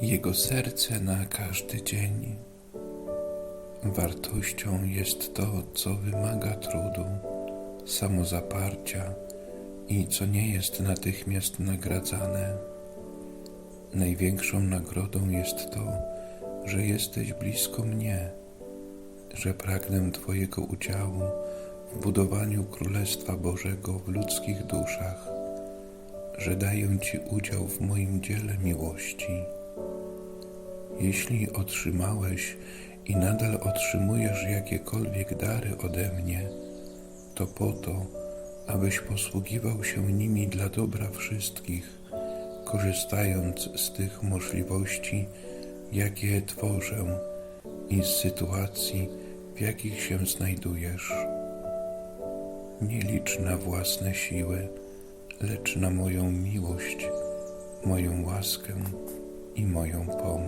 Jego serce na każdy dzień. Wartością jest to, co wymaga trudu, samozaparcia i co nie jest natychmiast nagradzane. Największą nagrodą jest to, że jesteś blisko mnie, że pragnę Twojego udziału w budowaniu Królestwa Bożego w ludzkich duszach, że daję Ci udział w moim dziele miłości. Jeśli otrzymałeś i nadal otrzymujesz jakiekolwiek dary ode mnie, to po to, abyś posługiwał się nimi dla dobra wszystkich, korzystając z tych możliwości, jakie tworzę i z sytuacji, w jakich się znajdujesz. Nie licz na własne siły, lecz na moją miłość, moją łaskę i moją pomoc.